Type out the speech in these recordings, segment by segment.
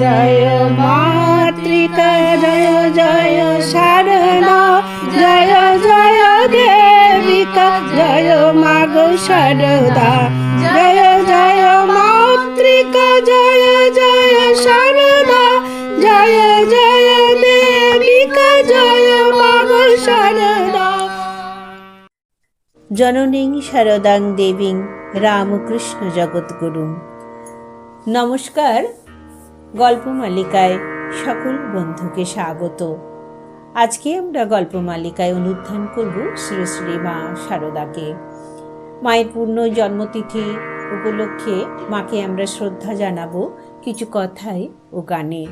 জয় মাতৃকা জয় জয় সারদা জয় জয় দেবিকা, জয় মাগ সারদা, জয় জয় মাতৃকা, জয় জয় সারদা, জয় জয় দেবিকা, জয় মাগ সারদা। জননীং শারদাং দেবীং রামকৃষ্ণ জগৎগুরুং। নমস্কার গল্প মালিকায় সকল বন্ধুকে স্বাগত। আজকে আমরা গল্প মালিকায় অনুধ্যান করব শ্রী শ্রী মা শারদাকে মায়ের পূর্ণ জন্মতিথি উপলক্ষে মাকে আমরা শ্রদ্ধা জানাব কিছু কথায় ও গানে।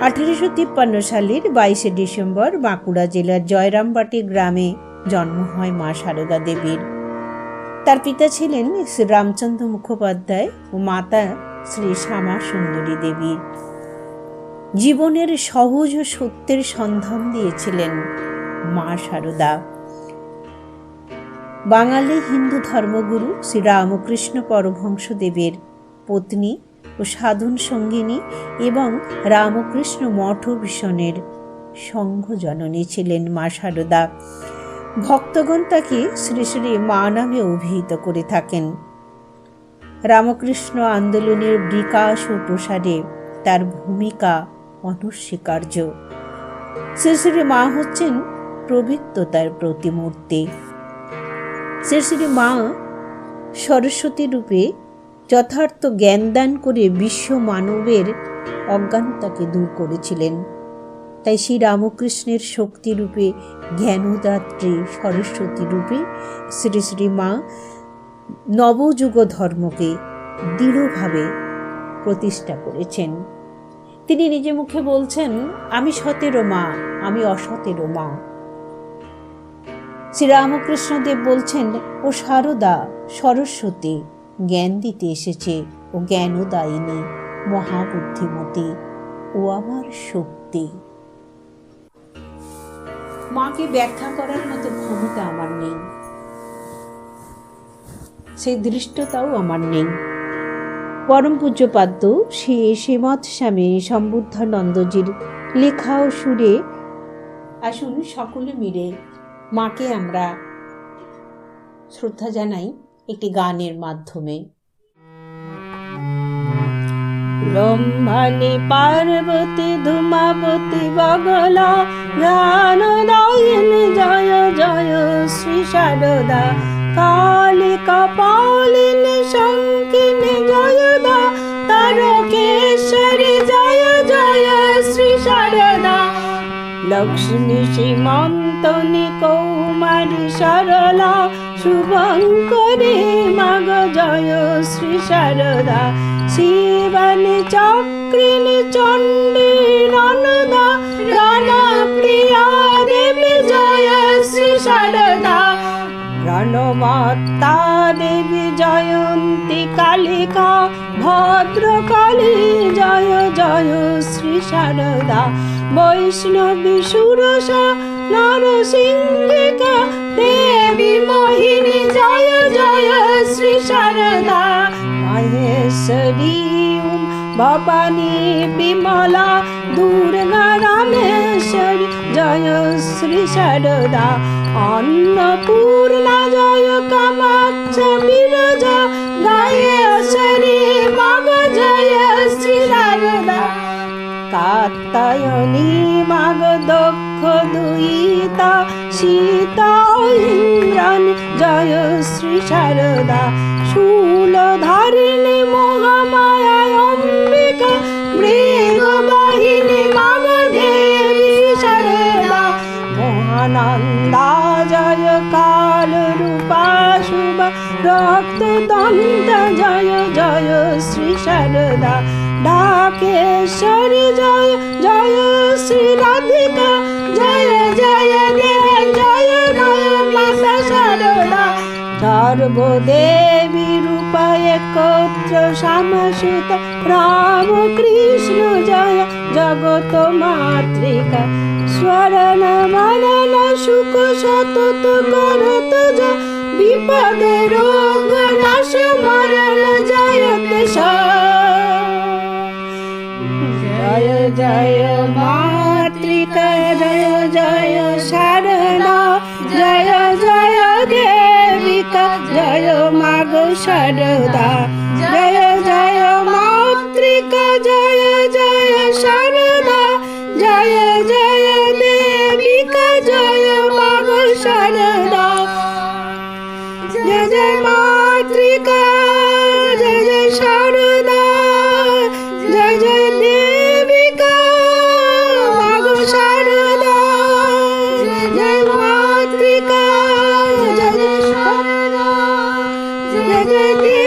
আঠেরোশো তিপ্পান্ন সালের বাইশে ডিসেম্বর বাঁকুড়া জেলার জয়রামবাটি গ্রামে জন্ম হয় মা সারদা দেবীর। তার পিতা ছিলেন শ্রী রামচন্দ্র মুখোপাধ্যায় ও মাতা শ্রী শ্যামা সুন্দরী দেবী। জীবনের সহজ ও সত্যের সন্ধান দিয়েছিলেন মা সারদা। বাঙালি হিন্দু ধর্মগুরু শ্রী রামকৃষ্ণ পরমহংস দেবের পত্নী ও সাধন সঙ্গিনী এবং রামকৃষ্ণ মঠ ভীষণের সংঘ জননী ছিলেন মা সারদা। ভক্তগণ তাকে শ্রী শ্রী মা নামে অভিহিত করে থাকেন। রামকৃষ্ণ আন্দোলনের বিকাশ ও প্রসারে তার ভূমিকা অনস্বীকার্য। শ্রী শ্রী মা হচ্ছেন পবিত্রতার প্রতিমূর্তি। শ্রী শ্রী মা সরস্বতী রূপে যথার্থ জ্ঞানদান করে বিশ্ব মানবের অজ্ঞানতাকে দূর করেছিলেন। তাই শ্রী রামকৃষ্ণের শক্তিরূপে জ্ঞানদাত্রী সরস্বতী রূপে শ্রী শ্রী মা নবযুগ ধর্মকে দৃঢ়ভাবে প্রতিষ্ঠা করেছেন। তিনি নিজে মুখে বলছেন, আমি সতেরো মা, আমি অসতেরো মা। শ্রীরামকৃষ্ণদেব বলছেন, ও সারদা, সরস্বতী, জ্ঞান দিতে এসেছে, ও জ্ঞানদায়িনী, মহাবুদ্ধিমতী, ও আমার শক্তি। মাকে ব্যাখ্যা করার মতো ক্ষমতা আমার নেই। সেই দৃষ্টতাও আমার নেই। পরম পূজ্যপাদ্য সে শ্রীমৎ স্বামী সম্বুদ্ধানন্দজির লেখা ও সুরে আসুন সকলে মিলে মাকে আমরা শ্রদ্ধা জানাই একটি গানের মাধ্যমে। ব্রহ্মণি পার্বতী ধূমাবতী বগলা গান দায়িনী জয় জয় শ্রী শারদা জয় দা তারকেশ্বরী জয় জয় শ্রী শারদা লক্ষ্মী সীমন্তনী কৌমারী সরলা, শুভঙ্করী মাগ জয় শ্রী শারদা শিবানী চক্রিণী রণমাতা দেবী জয়ন্তী কালিকা, ভদ্রকালী জয় জয় শ্রী শারদা বৈষ্ণবী সুরসা, নরসিংহিকা, দেবী মোহিনী জয় জয় শ্রী শারদা মাহেশ্বরী, ভবানী বিমলা, দুর্গা রামেশ্বরী, জয় শ্রী শারদা অন্নপূর্ণা জয় কামাক্ষ বিরজা গায়েশ্বরী মগ জয় শ্রী শারদা কাত্তায়নী মাগ দক্ষ দুইতা সীতা ইন্দ্রাণী জয় শ্রী শারদা। শূলধারিণী মহামায়া অম্বিকা, মৃগবাহিনী মাগ দেবী শারদা। মহানন্দা জয় কাল রূপা শুভ রক্ত দন্ত জয় জয় শ্রী শারদা। ডাকেশ্বরী জয় জয় শ্রী রাধিকা, জয় জয় দেব জয় জয় মাতা শারদা। সর্বদেবী রূপা একত্র শ্যামসুত, রাম কৃষ্ণ জয়, জগত মাতৃকা। স্মরণ মরণ সুখ সতত করত যা বিপদে রোগ নাশ মরণ জয়তে জয় জয় মাতৃকা, জয় জয় সারণা জয় জয় দেবিকা, জয় মাগ সারদা। জয় জয় মাতৃকা, জয় জয় সারদা, জয় জয় কালিকা জয় মাগো শরণা জয় জয় মাতৃকা, জয় জয় শরণা জয় জয় দেবিকা মাগো শরণা জয় মাতৃকা, জয় জয় শরণা জয় জয়